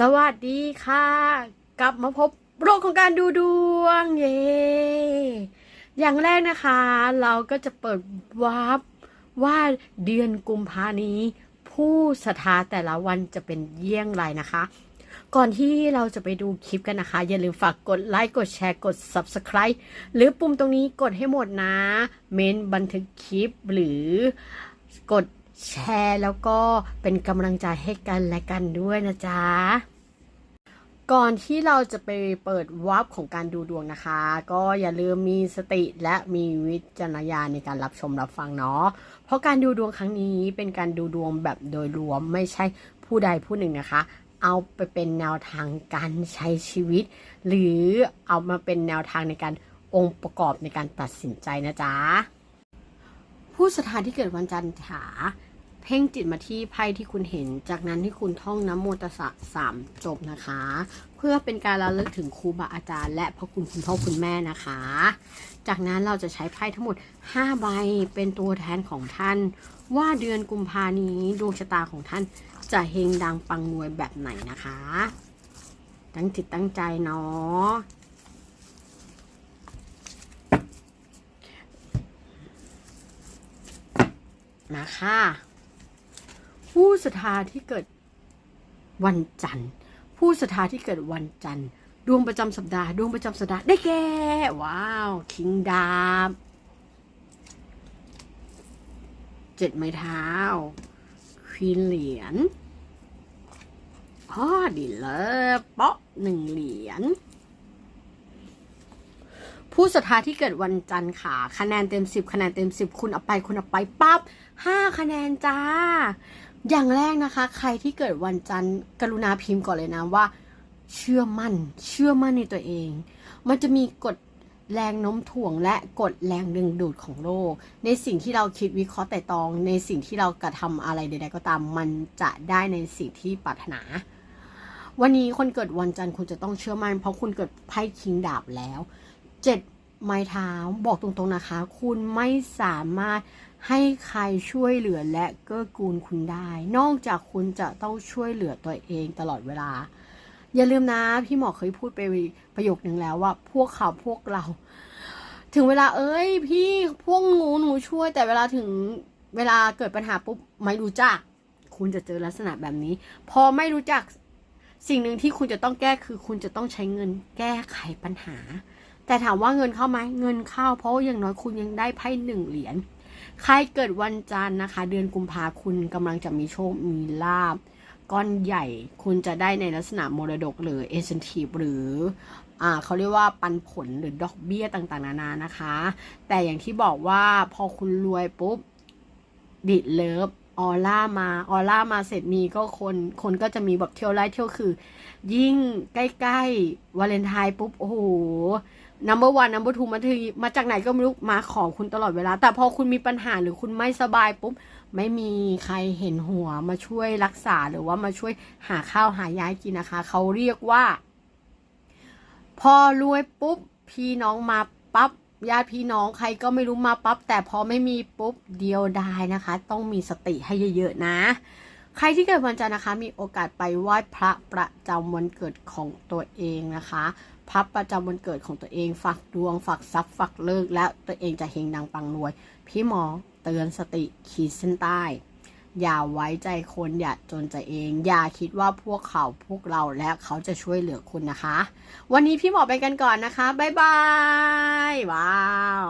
สวัสดีค่ะ กลับมาพบโลกของการดูดวง เย้อย่างแรกนะคะ เราก็จะเปิดวาร์ปว่าเดือนกุมภานี้ ผู้ศรัทธาแต่ละวันจะเป็นเยี่ยงไรนะคะ ก่อนที่เราจะไปดูคลิปกันนะคะ อย่าลืมฝากกดไลค์กดแชร์กด Subscribe หรือปุ่มตรงนี้กดให้หมดนะ เมนบันทึกคลิปหรือกด แชร์แล้วก็เป็นกำลังใจให้กันและกันด้วยนะจ๊ะ ก่อนที่เราจะไปเปิดวับของการดูดวงนะคะ ก็อย่าลืมมีสติและมีวิจารณญาณในการรับชมรับฟังเนาะ เพราะการดูดวงครั้งนี้เป็นการดูดวงแบบโดยรวมไม่ใช่ผู้ใดผู้หนึ่งนะคะเอาไปเป็นแนวทางการใช้ชีวิต หรือเอามาเป็นแนวทางในการองค์ประกอบในการตัดสินใจนะจ๊ะ ผู้สถานที่เกิดวันจันทร์ขาเพ่งจิตมาที่ไพ่ที่คุณเห็น จากนั้นที่คุณท่องน้ำโมตัสสะสามจบนะคะ เพื่อเป็นการระลึกถึงครูบาอาจารย์ และพระคุณคุณพ่อคุณแม่นะคะ จากนั้นเราจะใช้ไพ่ทั้งหมด 5 ใบเป็นตัวแทนของท่าน ว่าเดือนกุมภานี้ดวงชะตาของท่านจะเฮงดังปังรวยแบบไหนนะคะ ตั้งจิตตั้งใจเนาะ มาค่ะ ผู้ศรัทธาที่เกิดวันจันทร์ ผู้ศรัทธาที่เกิดวันจันทร์ ดวงประจำสัปดาห์ ดวงประจำสัปดาห์ได้แก่ ว้าว คิงดาบเจ็ดไม้เท้าควีนเหรียญพ่อดีเลิฟเปาะหนึ่งเหรียญ ผู้ศรัทธาที่เกิดวันจันทร์ค่ะคะแนนเต็มสิบคะแนนเต็มสิบคุณเอาไปคุณเอาไปปั๊บห้าคะแนนจ้า อย่างแรกนะคะ ใครที่เกิดวันจันทร์กรุณาพิมพ์ก่อนเลยนะว่า เชื่อมั่น เชื่อมั่นในตัวเอง มันจะมีกฎแรงโน้มถ่วงและกฎแรงดึงดูดของโลก ในสิ่งที่เราคิดวิเคราะห์แต่ตอง ในสิ่งที่เรากระทำอะไรใดๆก็ตาม มันจะได้ในสิ่งที่ปรารถนา วันนี้คนเกิดวันจันทร์คุณจะต้องเชื่อมั่น เพราะคุณเกิดไพ่คิงดาบแล้ว เจ็ดไม้เท้าบอกตรงๆนะคะ คุณไม่สามารถให้ใครช่วยเหลือและเกื้อกูลคุณได้ นอกจากคุณจะต้องช่วยเหลือตัวเองตลอดเวลา อย่าลืมนะ พี่หมอเคยพูดไปประโยคนึงแล้วว่า พวกเขาพวกเรา ถึงเวลาเอ้ย พี่พวกหนูหนูช่วย แต่เวลาถึงเวลาเกิดปัญหาปุ๊บไม่รู้จัก คุณจะเจอลักษณะแบบนี้ พอไม่รู้จักสิ่งหนึ่งที่คุณจะต้องแก้คือ คุณจะต้องใช้เงินแก้ไขปัญหา แต่ถามว่าเงินเข้าไหมเงินเข้า เพราะอย่างน้อยคุณยังได้ไพ่หนึ่งเหรียญใครเกิดวันจันทร์นะคะ เดือนกุมภาคุณกำลังจะมีโชคมีลาบก้อนใหญ่คุณจะได้ในลักษณะมรดกหรือเอเซนทีฟหรืออ่าเขาเรียกว่าปันผลหรือดอกเบี้ยต่างๆ นานานะคะ แต่อย่างที่บอกว่าพอคุณรวยปุ๊บดิดเลิฟออร่ามาออร่ามาเสร็จมีก็คนคนก็จะมีแบบเที่ยวไล่เที่ยวคือ ยิ่งใกล้ๆวาเลนไทน์ปุ๊บ โอ้โห number one number two มาทีมาจากไหนก็ไม่รู้มาของคุณตลอดเวลา แต่พอคุณมีปัญหาหรือคุณไม่สบายปุ๊บไม่มีใครเห็นหัวมาช่วยรักษาหรือว่ามาช่วยหาข้าวหายายกินนะคะ เขาเรียกว่า พอรวยปุ๊บ พี่น้องมาปั๊บญาติพี่น้องใครก็ไม่รู้มาปั๊บแต่พอไม่มีปุ๊บเดียวดายนะคะ ต้องมีสติให้เยอะๆนะใครที่เกิดวันจันทร์นะคะ มีโอกาสไปไหว้พระประจำวันเกิดของตัวเองนะคะ พับประจำวันเกิดของตัวเองฝักดวงฝักทรัพย์ฝักเลิก และตัวเองจะเฮงดังปังรวย พี่หมอเตือนสติขีดเส้นใต้ อย่าไว้ใจคนอย่าจนใจเอง อย่าคิดว่าพวกเขาพวกเราและเขาจะช่วยเหลือคุณนะคะ วันนี้พี่หมอไปกันก่อนนะคะ บ๊ายบาย ว้าว